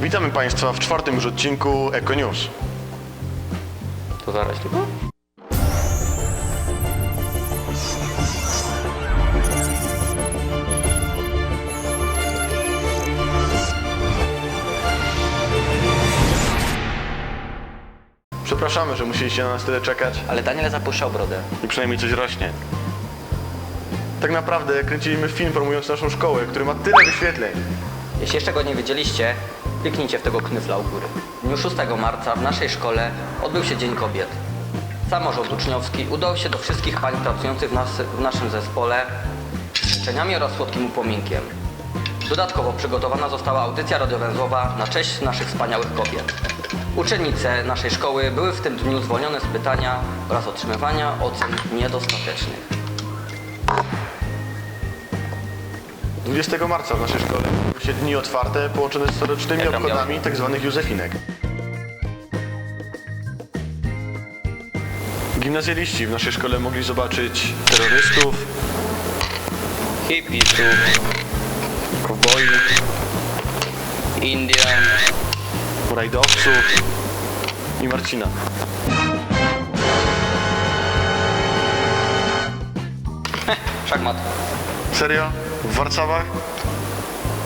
Witamy Państwa w czwartym już odcinku Eko News. To zaraz tylko? Przepraszamy, że musieliście na nas tyle czekać Ale Daniel zapuszczał brodę. i przynajmniej coś rośnie. Tak naprawdę kręciliśmy film promujący naszą szkołę, który ma tyle wyświetleń. Jeśli jeszcze go nie wiedzieliście, kliknijcie w tego knyfla u góry. W dniu 6 marca w naszej szkole odbył się Dzień Kobiet. Samorząd uczniowski udał się do wszystkich pań pracujących w, nas, w naszym zespole z życzeniami oraz słodkim upominkiem. Dodatkowo przygotowana została audycja radiowęzłowa na cześć naszych wspaniałych kobiet. Uczennice naszej szkoły były w tym dniu zwolnione z pytania oraz otrzymywania ocen niedostatecznych. 20 marca w naszej szkole odbyły się dni otwarte połączone z corocznymi obchodami tzw. Józefinek. Gimnazjaliści w naszej szkole mogli zobaczyć terrorystów, Hipisów, kowboi, Indian, rajdowców i Marcina. szachmat, Serio? W Warszawach?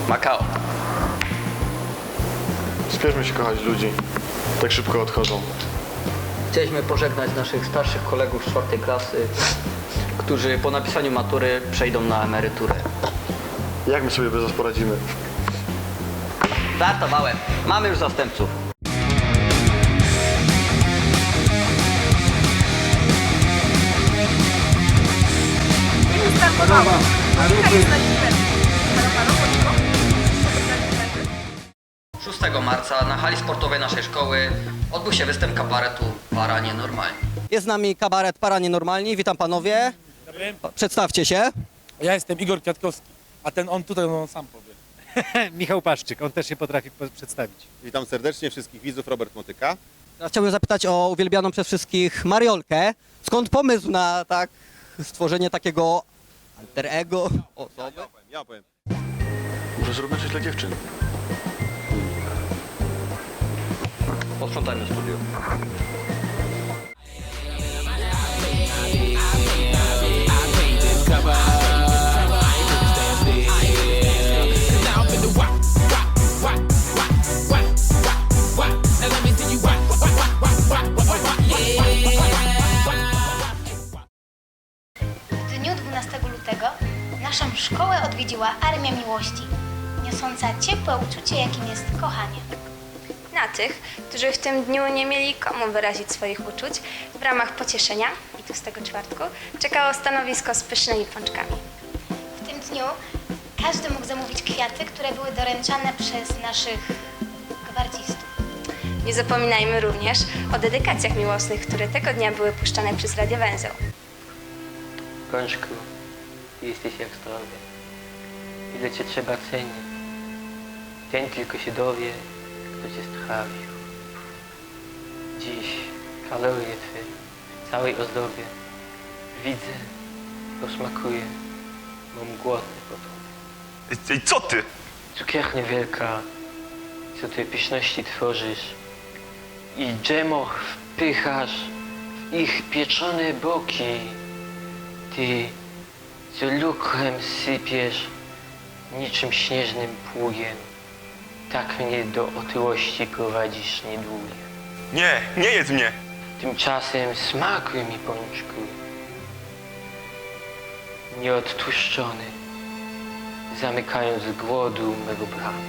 Makao. Spieszmy się kochać ludzi. Tak szybko odchodzą. Chcieliśmy pożegnać naszych starszych kolegów z czwartej klasy, którzy po napisaniu matury przejdą na emeryturę. Jak my sobie bez was poradzimy? Żartowałem. Mamy już zastępców. Nie startowało. Monika jest na imprezie. Halo, halo, Moniko? Na imprezy? 6 marca na hali sportowej naszej szkoły odbył się występ kabaretu Para Nienormalni. Jest z nami kabaret Para Nienormalni. Witam panowie. Przedstawcie się. Ja jestem Igor Kwiatkowski, a ten on tutaj on sam powie. Michał Paszczyk, on też się potrafi po- przedstawić. Witam serdecznie wszystkich widzów, Robert Motyka. Chciałbym zapytać o uwielbianą przez wszystkich Mariolkę. Skąd pomysł na tak stworzenie takiego alter ego osoby? Ja opowiem, ja opowiem. Może zróbmy coś dla dziewczyn. Posprzątajmy studio. Szkołę odwiedziła Armia Miłości, niosąca ciepłe uczucie, jakim jest kochanie. na tych, którzy w tym dniu nie mieli komu wyrazić swoich uczuć, w ramach pocieszenia, i to z tego czwartku, czekało stanowisko z pysznymi pączkami. W tym dniu każdy mógł zamówić kwiaty, które były doręczane przez naszych gwardzistów. Nie zapominajmy również o dedykacjach miłosnych, które tego dnia były puszczane przez Radio Węzeł. Pączku, jesteś jak zdrowy. Ile cię trzeba cenić. Ten tylko się dowie, kto cię strawił. Dziś kalorie twe w całej ozdobie. Widzę, posmakuję, mam głodny potem. Ej, co ty? Cukiernia wielka, co ty pyszności tworzysz i dżemo wpychasz w ich pieczone boki. Ty, co lukrem sypiesz niczym śnieżnym pługiem, tak mnie do otyłości prowadzisz niedługo. Nie, nie jedz mnie! Tymczasem smakuj mi pączku. Nieodtłuszczony, zamykając głodu mego bramy.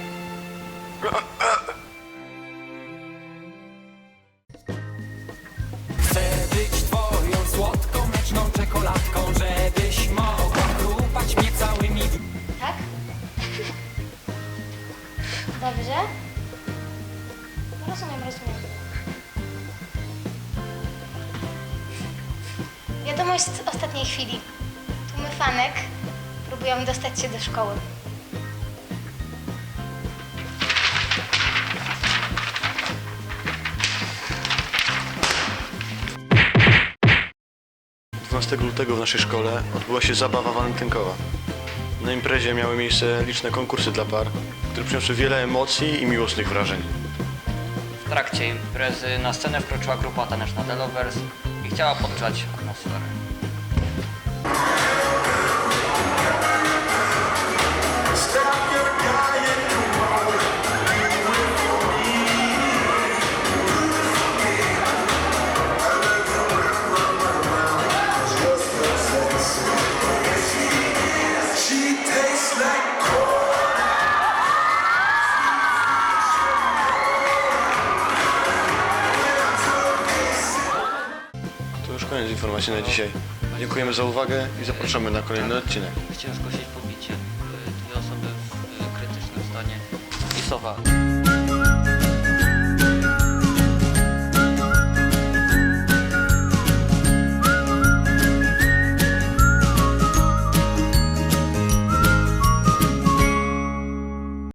Dobrze? Rozumiem, rozumiem. Wiadomość z ostatniej chwili. Tłumy fanek próbują dostać się do szkoły. 12 lutego w naszej szkole odbyła się zabawa walentynkowa. Na imprezie miały miejsce liczne konkursy dla par, które przyniosły wiele emocji i miłosnych wrażeń. W trakcie imprezy na scenę wkroczyła grupa taneczna The Lovers i chciała podgrzać atmosferę. Koniec informacji na dzisiaj. Dziękujemy za uwagę i zapraszamy na kolejny odcinek. Ciężko się pobicie. Dwie osoby w y, krytycznym stanie i sowa.